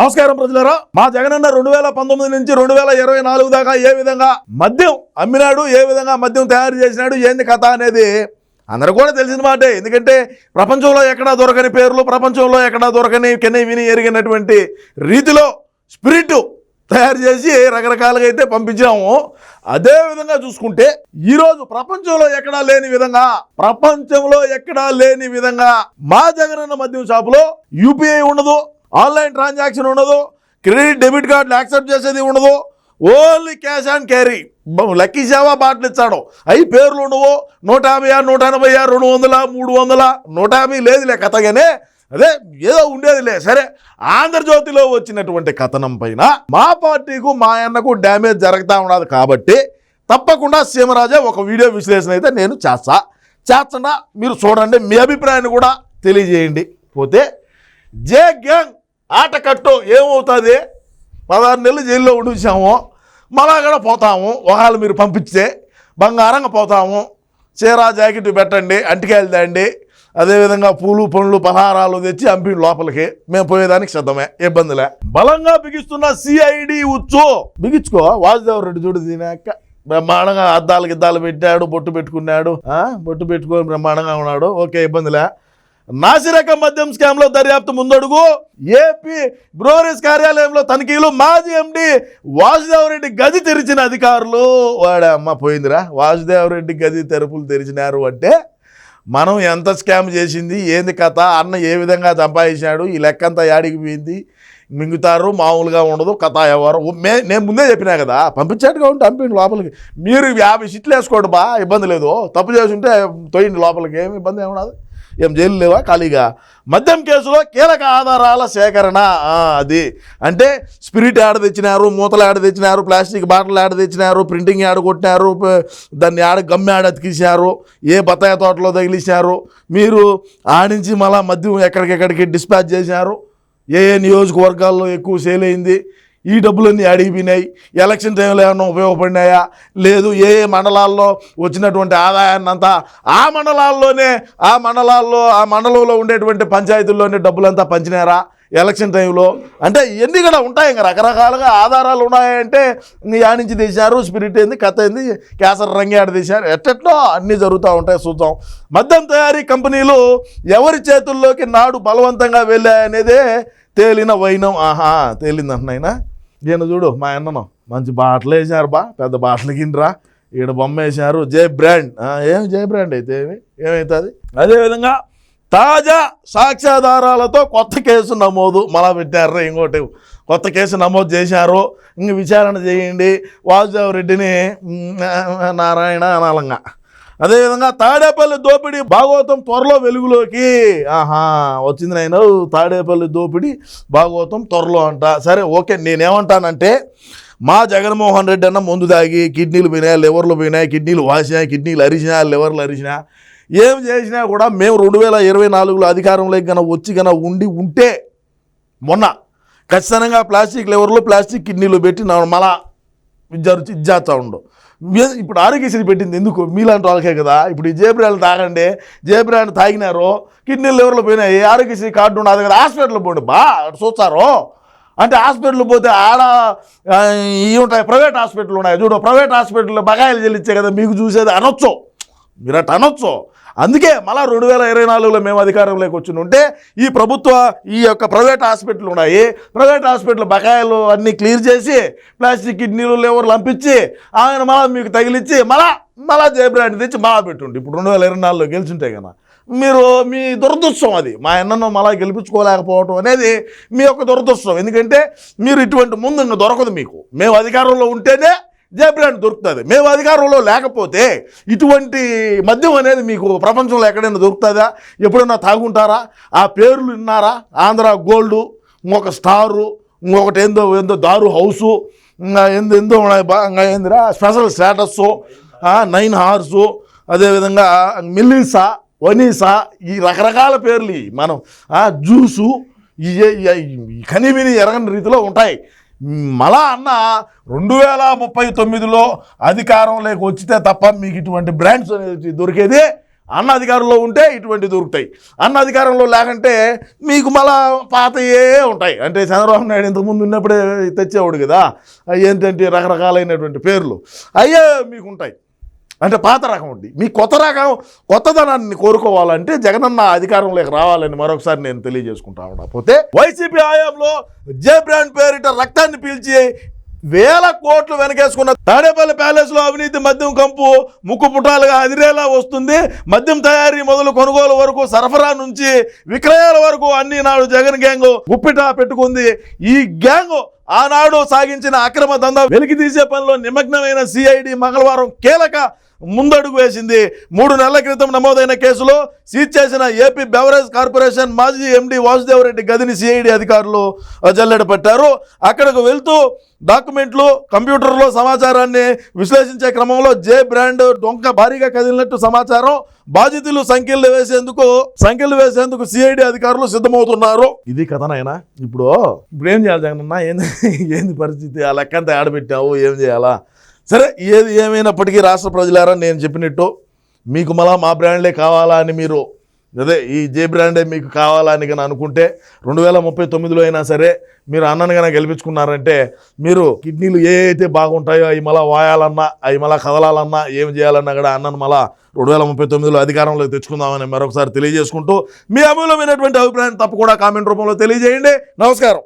నమస్కారం ప్రజలరా. మా జగనన్న రెండు వేల పంతొమ్మిది నుంచి రెండు వేల ఇరవై నాలుగు దాకా ఏ విధంగా మద్యం అమ్మినాడు ఏ విధంగా మద్యం తయారు చేసినాడు ఏంది కథ అనేది అందరూ కూడా తెలిసిన మాటే. ఎందుకంటే ప్రపంచంలో ఎక్కడా దొరకని పేర్లు ప్రపంచంలో ఎక్కడా దొరకని కెని విని ఎరిగినటువంటి రీతిలో స్పిరిట్ తయారు చేసి రకరకాలుగా అయితే పంపించాము. అదే విధంగా చూసుకుంటే ఈరోజు ప్రపంచంలో ఎక్కడా లేని విధంగా ప్రపంచంలో ఎక్కడా లేని విధంగా మా జగనన్న మద్యం షాపులో యూపీఐ ఉండదు ఆన్లైన్ ట్రాన్సాక్షన్ ఉండదు క్రెడిట్ డెబిట్ కార్డులు యాక్సెప్ట్ చేసేది ఉండదు only cash on carry. Lucky సేవా బాటలు ఇచ్చాడు. అవి పేర్లు ఉండవు నూట యాభై నూట ఎనభై ఆరు రెండు వందల మూడు వందల నూట యాభై లేదులే కథగానే. అదే ఏదో ఉండేదిలే సరే. ఆంధ్రజ్యోతిలో వచ్చినటువంటి కథనం పైన మా పార్టీకు మా అన్నకు డ్యామేజ్ జరుగుతూ ఉన్నది కాబట్టి తప్పకుండా సీమరాజే ఒక వీడియో విశ్లేషణ అయితే నేను చేస్తా. చేస్తున్నా మీరు చూడండి మీ అభిప్రాయాన్ని కూడా తెలియజేయండి. పోతే జే గ్యాంగ్! ఆట కట్టు ఏమవుతుంది? పదహారు నెలలు జైల్లో ఉండిచాము మళ్ళా కూడా పోతాము. ఒకవేళ మీరు పంపిస్తే బంగారంగా పోతాము. చీర జాకెట్ పెట్టండి అంటికాయలు తేండి అదేవిధంగా పూలు పండ్లు పలహారాలు తెచ్చి అంపి లోపలికి. మేము పోయేదానికి సిద్ధమే. ఇబ్బందిలే. బలంగా బిగిస్తున్న సిఐడి ఉచ్చు. బిగించుకో. వాసుదేవ్ రెడ్డి చూడు దీనాక. బ్రహ్మాండంగా అద్దాలు గిద్దాలు పెట్టాడు బొట్టు పెట్టుకున్నాడు. బొట్టు పెట్టుకొని బ్రహ్మాండంగా ఉన్నాడు. ఓకే ఇబ్బందిలే. నాసిరక మద్యం స్కామ్లో దర్యాప్తు ముందడుగు. ఏపీ బ్రోరీస్ కార్యాలయంలో తనిఖీలు. మాజీ ఎండి వాసుదేవరెడ్డి గది తెరిచిన అధికారులు. వాడమ్మ పోయిందిరా. వాసుదేవరెడ్డి గది తెరుపులు తెరిచినారు అంటే మనం ఎంత స్కామ్ చేసింది ఏంది కథ అన్న ఏ విధంగా సంపాదించాడు ఈ లెక్కంతా యాడికి పోయింది మింగుతారు మామూలుగా ఉండదు కథ ఎవరు మే నేను ముందే చెప్పినా కదా పంపించాడుగా ఉంటే పంపిండి లోపలికి. మీరు యాభై సీట్లు వేసుకోండి బా ఇబ్బంది లేదు. తప్పు చేసి ఉంటే తొయ్యండి లోపలికి ఏమి ఇబ్బంది ఏమన్నది ఏం జైలు లేవా? ఖాళీగా? మద్యం కేసులో కీలక ఆధారాల సేకరణ. అది. అంటే స్పిరిట్ యాడ తెచ్చినారు మూతలు యాడ తెచ్చినారు ప్లాస్టిక్ బాటిల్ యాడ తెచ్చినారు ప్రింటింగ్ యాడ కొట్టినారు దాన్ని యాడ గమ్మి యాడ అతికించారు ఏ బత్తాయి తోటలో తగిలించారు మీరు ఆడించి మళ్ళీ మద్యం ఎక్కడికెక్కడికి డిస్పాచ్ చేశారు ఏ ఏ నియోజకవర్గాల్లో ఎక్కువ సేల్ అయింది ఈ డబ్బులన్నీ అడిగిపోయినాయి ఎలక్షన్ టైంలో ఏమన్నా ఉపయోగపడినాయా? లేదు ఏ ఏ మండలాల్లో వచ్చినటువంటి ఆదాయాన్ని అంతా ఆ మండలాల్లోనే ఆ మండలాల్లో ఆ మండలంలో ఉండేటువంటి పంచాయతీల్లోనే డబ్బులంతా పంచినారా? ఎలక్షన్ టైంలో. అంటే ఇవన్నీ కూడా ఉంటాయి ఇంకా రకరకాలుగా ఆధారాలు ఉన్నాయంటే ఇంక యా నుంచి తీశారు స్పిరిట్ ఏంది కథ ఏంది కేసర రంగి తీశారు ఎట్టెట్లో అన్నీ జరుగుతూ ఉంటాయి చూద్దాం. మద్యం తయారీ కంపెనీలు ఎవరి చేతుల్లోకి నాడు బలవంతంగా వెళ్ళాయనేదే తేలిన వైనం. ఆహా తేలింది నేను చూడు మా అన్నను. మంచి బాటలు వేసారు బా పెద్ద బాటలు కిండ్రా. ఈడ బొమ్మ వేసారు జై బ్రాండ్. ఏం ఏమి జై బ్రాండ్ అయితే ఏమి? ఏమవుతుంది అదేవిధంగా తాజా సాక్ష్యాధారాలతో కొత్త కేసు నమోదు. మళ్ళా పెట్టారు ఇంకోటి. కొత్త కేసు నమోదు చేశారు. ఇంక విచారణ చేయండి. వాసుదేవ్ రెడ్డిని నారాయణ అనాలంగా. అదేవిధంగా తాడేపల్లి దోపిడీ భాగవతం త్వరలో వెలుగులోకి. ఆహా వచ్చింది నేను తాడేపల్లి దోపిడీ భాగవతం త్వరలో అంట. సరే ఓకే నేనేమంటానంటే మా జగన్మోహన్ రెడ్డి అన్న ముందు తాగి కిడ్నీలు పోయినాయి లివర్లు పోయినాయి కిడ్నీలు వాసినాయి కిడ్నీలు అరిచినా లివర్లు అరిచినా ఏం చేసినా కూడా మేము రెండు వేల ఇరవై నాలుగులో అధికారంలోకి గన వచ్చి గన ఉండి ఉంటే మొన్న ఖచ్చితంగా ప్లాస్టిక్ లివర్లు ప్లాస్టిక్ కిడ్నీలు పెట్టి నన్ను మళ్ళా విద్యార్థి ఇచ్చేస్తా ఉండు. ఇప్పుడు ఆరోగ్యశ్రీ పెట్టింది ఎందుకు? మీలాంటి వాళ్ళకే కదా. ఇప్పుడు ఈ జేబ్రాండ్ తాగండి జేబ్రాయిలు తాగినారు కిడ్నీ లివర్లో పోయినాయి? ఆరోగ్యశ్రీ కార్డు ఉండదు కదా. హాస్పిటల్ పోండి. బా చూస్తారు? అంటే హాస్పిటల్ పోతే ఆడ ఇవి ఉంటాయి ప్రైవేట్ హాస్పిటల్ ఉన్నాయి. చూడు ప్రైవేట్ హాస్పిటల్లో బకాయిలు చెల్లించే కదా మీకు చూసేది అనొచ్చు. మీరు అటు అనొచ్చు. అందుకే మళ్ళా రెండు వేల ఇరవై నాలుగులో మేము అధికారంలోకి వచ్చి ఉంటే ఈ ప్రభుత్వ ఈ యొక్క ప్రైవేట్ హాస్పిటల్ ఉన్నాయి. ప్రైవేట్ హాస్పిటల్ బకాయిలు అన్నీ క్లియర్ చేసి ప్లాస్టిక్ కిడ్నీలు లేవర్లు పంపించి ఆయన మళ్ళా మీకు తగిలిచ్చి మళ్ళా మళ్ళా జయబ్రాండ్ తెచ్చి మళ్ళా పెట్టుండి. ఇప్పుడు రెండు వేల ఇరవై నాలుగులో గెలిచింటే కదా. మీరు మీ దురదృష్టం అది. మా అన్నను మళ్ళా గెలిపించుకోలేకపోవటం అనేది మీ యొక్క దురదృష్టం. ఎందుకంటే మీరు ఇటువంటి ముందు దొరకదు మీకు. మేము అధికారంలో ఉంటేనే జేబ్రాండ్ దొరుకుతుంది. మేము అధికారంలో లేకపోతే ఇటువంటి మద్యం అనేది మీకు ప్రపంచంలో ఎక్కడైనా దొరుకుతుందా? ఎప్పుడైనా తాగుంటారా? ఆ పేర్లు విన్నారా? ఆంధ్ర గోల్డ్ ఇంకొక స్టారు ఇంకొకటి ఏందో ఏందో దారు హౌసు ఇంకా ఏందో ఏందో ఏందిరా? స్పెషల్ స్టేటస్ నైన్ హార్సు అదేవిధంగా మిల్లీసా వనీసా ఈ రకరకాల పేర్లు మనం జ్యూసు ఈ ఈ ఎరగని రీతిలో ఉంటాయి. మళ్ళా అన్న రెండు వేల ముప్పై తొమ్మిదిలో అధికారంలోకి వచ్చితే తప్ప మీకు ఇటువంటి బ్రాండ్స్ అనేది దొరికేది అన్న అధికారంలో ఉంటే ఇటువంటి దొరుకుతాయి. అన్న అధికారంలో లేకంటే మీకు మళ్ళా పాతయే ఉంటాయి. అంటే చంద్రబాబు నాయుడు ఇంతకుముందు ఉన్నప్పుడే తెచ్చేవాడు కదా. అవి ఏంటంటే రకరకాలైనటువంటి పేర్లు. అయ్యే మీకు ఉంటాయి. అంటే పాత రకం ఉంది మీ కొత్త రకం కొత్తదనాన్ని కోరుకోవాలంటే జగనన్న అధికారంలోకి రావాలని మరొకసారి నేను తెలియజేసుకుంటా ఉన్నా. పోతే వైసీపీ హయాంలో జే బ్రాండ్ పేరిట రక్తాన్ని పీల్చి వేల కోట్లు వెనకేసుకున్న తాడేపల్లి ప్యాలెస్లో అవినీతి మద్యం కంపు ముక్కు పుటాలుగా అదిరేలా వస్తుంది. మద్యం తయారీ మొదలు కొనుగోలు వరకు సరఫరా నుంచి విక్రయాల వరకు అన్ని నాడు జగన్ గ్యాంగ్ ఉప్పిట పెట్టుకుంది. ఈ గ్యాంగ్ ఆనాడు సాగించిన అక్రమ దందా వెలికి తీసే పనిలో నిమగ్నమైన సిఐడి మంగళవారం కీలక ముందడుగు వేసింది. మూడు నెలల క్రితం నమోదైన కేసులో సీజ్ చేసిన ఏపీ బెవరేజ్ కార్పొరేషన్ మాజీ ఎండి వాసుదేవరెడ్డి గదిని సిఐడి అధికారులు జల్లెడ పెట్టారు. అక్కడకు వెళ్తూ డాక్యుమెంట్లు కంప్యూటర్లో సమాచారాన్ని విశ్లేషించే క్రమంలో జే బ్రాండ్ డొంక భారీగా కదిలినట్టు సమాచారం బాధితులు సంఖ్యలు వేసేందుకు సంఖ్యలు వేసేందుకు సిఐడి అధికారులు సిద్ధమవుతున్నారు. ఇది కథనైనా ఇప్పుడు ఇప్పుడు ఏం చేయాలి జగనన్న ఏంది ఏంది పరిస్థితి? ఆ లెక్కంతా ఆడబెట్టావు ఏం చేయాలా? సరే ఏది ఏమైనప్పటికీ రాష్ట్ర ప్రజలారా నేను చెప్పినట్టు మీకు మళ్ళా మా బ్రాండ్లే కావాలా అని మీరు అదే ఈ జే బ్రాండే మీకు కావాలని కానీ అనుకుంటే రెండు వేల ముప్పై తొమ్మిదిలో అయినా సరే మీరు అన్నను కనుక గెలిపించుకున్నారంటే మీరు కిడ్నీలు ఏ అయితే బాగుంటాయో అవి మళ్ళా వాయాలన్నా అవి మళ్ళా కదలాలన్నా ఏం చేయాలన్నా కూడా అన్నను మళ్ళా రెండు వేల ముప్పై తొమ్మిదిలో అధికారంలోకి తెచ్చుకుందామని మరొకసారి తెలియజేసుకుంటూ మీ అమూల్యమైనటువంటి అభిప్రాయం తప్పకుండా కామెంట్ రూపంలో తెలియజేయండి. నమస్కారం.